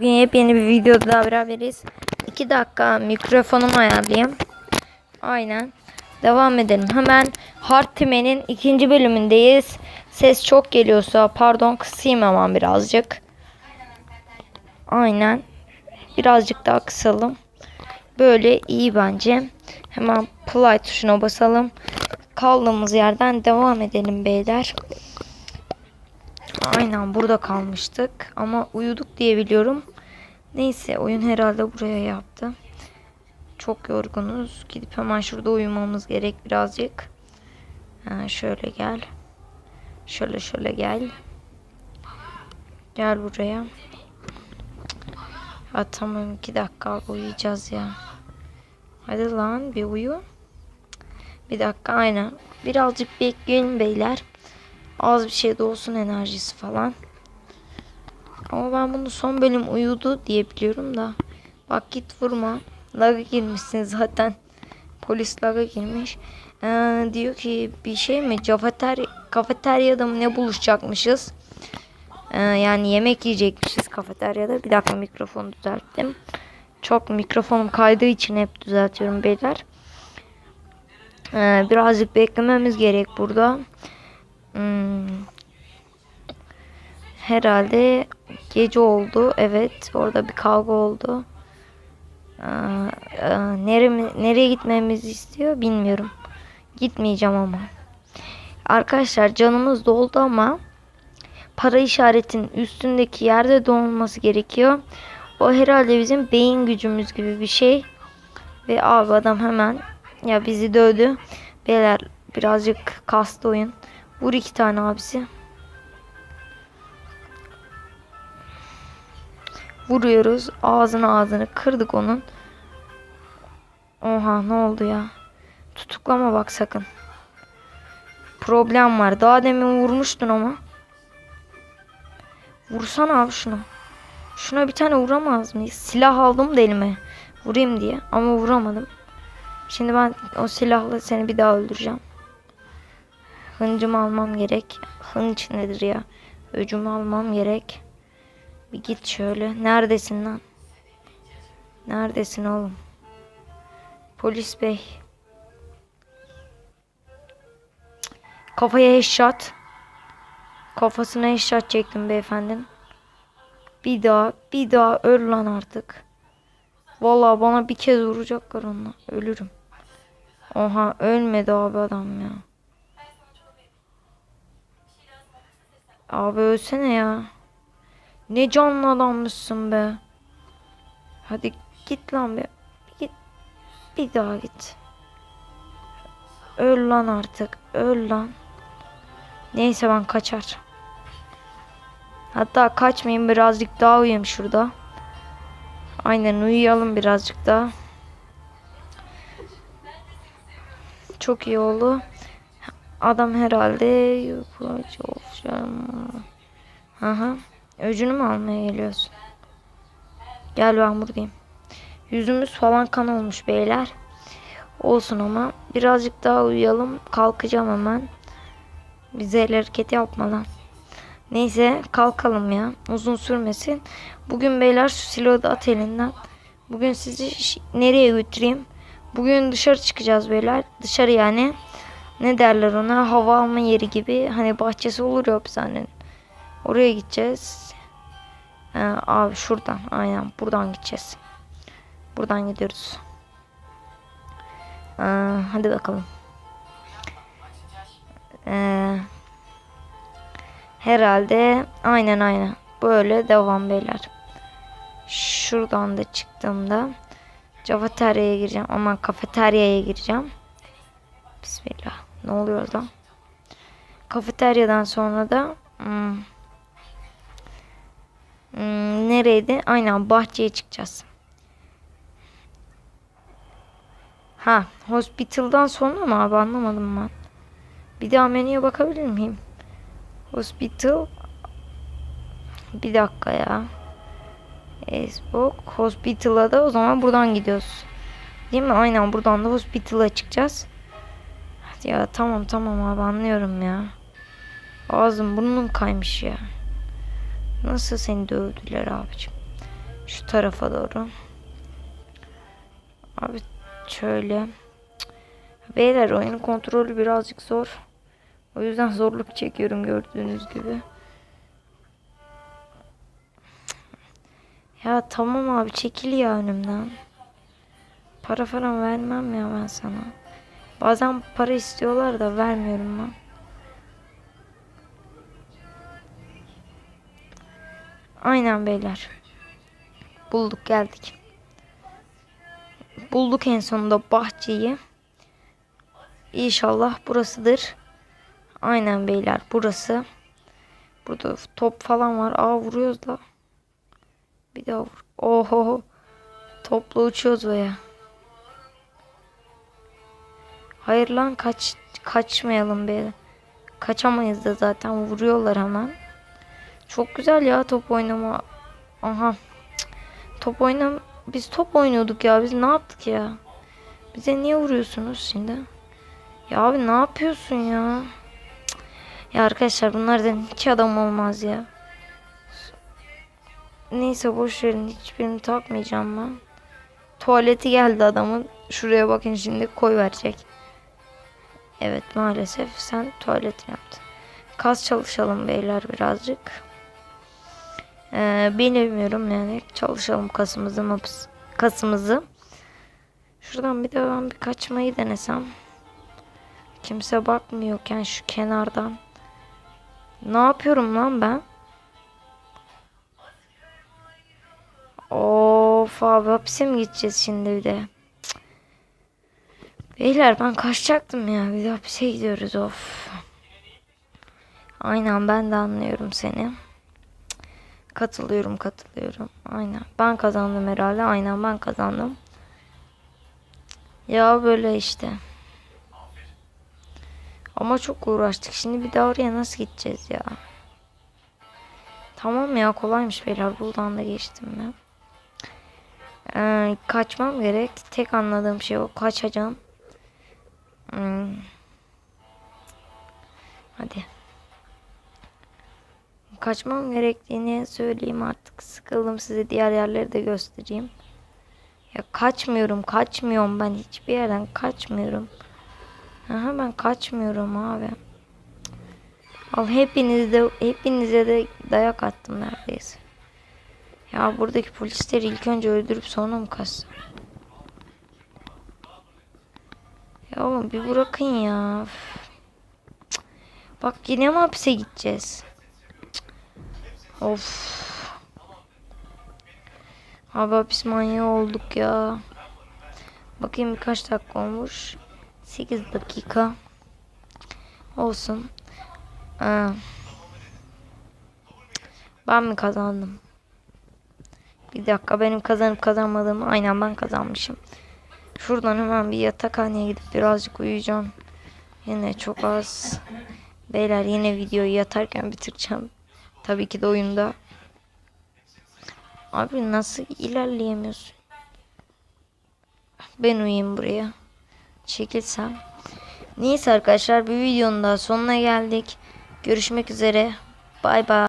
Bugün yepyeni bir videoda beraberiz. 2 dakika mikrofonumu ayarlayayım. Aynen. Devam edelim. Hemen Hartime'nin ikinci bölümündeyiz. Ses çok geliyorsa pardon kısayım hemen birazcık. Aynen. Birazcık daha kısalım. Böyle iyi bence. Hemen play tuşuna basalım. Kaldığımız yerden devam edelim beyler. Aynen burada kalmıştık ama uyuduk diye biliyorum. Neyse oyun herhalde buraya yaptı. Çok yorgunuz. Gidip hemen şurada uyumamız gerek birazcık. Ha, şöyle gel. Şöyle şöyle gel. Gel buraya. Ha tamam iki dakika uyuyacağız ya. Hadi lan bir uyu. Bir dakika aynen. Birazcık bekleyin beyler. Az bir şey de olsun enerjisi falan. Ama ben bunu son bölüm uyudu diye biliyorum da. Bak git vurma. Laga girmişsin zaten. Polis laga girmiş. Ee, diyor ki bir şey mi? Cafeter kafeteryada mı ne buluşacakmışız? Ee, yani yemek yiyecekmişiz kafeteryada. Bir dakika mikrofonu düzelttim. Çok mikrofonum kaydığı için hep düzeltiyorum beyler. Ee, birazcık beklememiz gerek burada. Hmm. Herhalde gece oldu. Evet, orada bir kavga oldu. Nere, nereye gitmemizi istiyor bilmiyorum. Gitmeyeceğim ama. Arkadaşlar canımız doldu ama para işaretin üstündeki yerde dolması gerekiyor. O herhalde bizim beyin gücümüz gibi bir şey. Ve abi adam hemen ya bizi dövdü. Beyler birazcık kastı oyun. Vur iki tane abisi. Vuruyoruz. Ağzını ağzını kırdık onun. Oha ne oldu ya? Tutuklama bak sakın. Problem var. Daha demin vurmuştun ama. Vursana abi şunu. Şuna bir tane vuramaz mıyız? Silah aldım da elime. Vurayım diye ama vuramadım. Şimdi ben o silahla seni bir daha öldüreceğim. Hıncımı almam gerek. Hınç nedir ya? Öcümü almam gerek. Bir git şöyle. Neredesin lan? Neredesin oğlum? Polis bey. Kafaya headshot. Kafasına headshot çektim beyefendinin. Bir daha, bir daha öl lan artık. Vallahi bana bir kez vuracaklar onunla. Ölürüm. Oha ölmedi abi adam ya. Abi ölsene ya. Ne canlı adammışsın be. Hadi git lan bir. Git. Bir daha git. Öl lan artık. Öl lan. Neyse ben kaçar. Hatta kaçmayayım birazcık daha uyuyayım şurada. Aynen uyuyalım birazcık daha. Çok iyi oldu. Adam herhalde yukarıcı olacağım. Aha. Öcünü mü almaya geliyorsun? Gel ben buradayım. Yüzümüz falan kan olmuş beyler. Olsun ama birazcık daha uyuyalım. Kalkacağım hemen. Bize el hareketi yapmadan. Neyse kalkalım ya. Uzun sürmesin. Bugün beyler şu silahı da at elinden. Bugün sizi nereye götüreyim? Bugün dışarı çıkacağız beyler. Dışarı yani ne derler ona hava alma yeri gibi hani bahçesi olur ya hapishanenin. Oraya gideceğiz. Ee, abi şuradan aynen buradan gideceğiz. Buradan gidiyoruz. Ee, hadi bakalım. Ee, herhalde aynen aynen böyle devam beyler. Şuradan da çıktığımda cafeteryaya gireceğim. Aman kafeteryaya gireceğim. Bismillah. Ne oluyor lan? Kafeteryadan sonra da hmm, hmm, nereydi? Aynen bahçeye çıkacağız. Ha, hospital'dan sonra mı abi anlamadım ben. Bir daha menüye bakabilir miyim? Hospital bir dakika ya. Facebook Hospital'a da o zaman buradan gidiyoruz. Değil mi? Aynen buradan da Hospital'a çıkacağız. Ya tamam tamam abi anlıyorum ya. Ağzım burnum kaymış ya. Nasıl seni dövdüler abicim? Şu tarafa doğru. Abi şöyle. Beyler oyunun kontrolü birazcık zor. O yüzden zorluk çekiyorum gördüğünüz gibi. Ya tamam abi çekil ya önümden. Para falan vermem ya ben sana. Bazen para istiyorlar da vermiyorum ben. Aynen beyler. Bulduk geldik. Bulduk en sonunda bahçeyi. İnşallah burasıdır. Aynen beyler burası. Burada top falan var. Aa vuruyoruz da. Bir daha vur. Oho. Topla uçuyoruz veya. Hayır lan kaç kaçmayalım be. Kaçamayız da zaten vuruyorlar hemen. Çok güzel ya top oynama. Aha. Top oynam biz top oynuyorduk ya. Biz ne yaptık ya? Bize niye vuruyorsunuz şimdi? Ya abi ne yapıyorsun ya? Ya arkadaşlar bunlardan hiç adam olmaz ya. Neyse boş verin hiçbirini takmayacağım ben. Tuvaleti geldi adamın. Şuraya bakın şimdi koy verecek. Evet maalesef sen tuvalet yaptın. Kas çalışalım beyler birazcık. Ee, bilmiyorum yani çalışalım kasımızı maps, kasımızı. Şuradan bir de ben bir kaçmayı denesem. Kimse bakmıyorken şu kenardan. Ne yapıyorum lan ben? Of abi hapise mi gideceğiz şimdi bir de? Beyler ben kaçacaktım ya. De hapise gidiyoruz of. Aynen ben de anlıyorum seni. Katılıyorum katılıyorum. Aynen. Ben kazandım herhalde. Aynen ben kazandım. Ya böyle işte. Ama çok uğraştık. Şimdi bir daha oraya nasıl gideceğiz ya? Tamam ya kolaymış beyler. Buradan da geçtim ben. Ee, kaçmam gerek. Tek anladığım şey o. Kaçacağım. Hmm. Hadi. Kaçmam gerektiğini söyleyeyim artık. Sıkıldım size diğer yerleri de göstereyim. Ya kaçmıyorum, kaçmıyorum ben hiçbir yerden kaçmıyorum. Aha ben kaçmıyorum abi. Al hepiniz de hepinize de dayak attım neredeyse. Ya buradaki polisleri ilk önce öldürüp sonra mı kaçsam? Ya oğlum bir bırakın ya. Bak yine mi hapise gideceğiz? Of. Abi hapis manyağı olduk ya. Bakayım birkaç dakika olmuş. 8 dakika. Olsun. Ee, ben mi kazandım? Bir dakika benim kazanıp kazanmadığımı aynen ben kazanmışım. Şuradan hemen bir yatakhaneye gidip birazcık uyuyacağım. Yine çok az. Beyler yine videoyu yatarken bitireceğim. Tabii ki de oyunda. Abi nasıl ilerleyemiyorsun? Ben uyuyayım buraya. Çekilsem. Neyse arkadaşlar bir videonun daha sonuna geldik. Görüşmek üzere. Bay bay.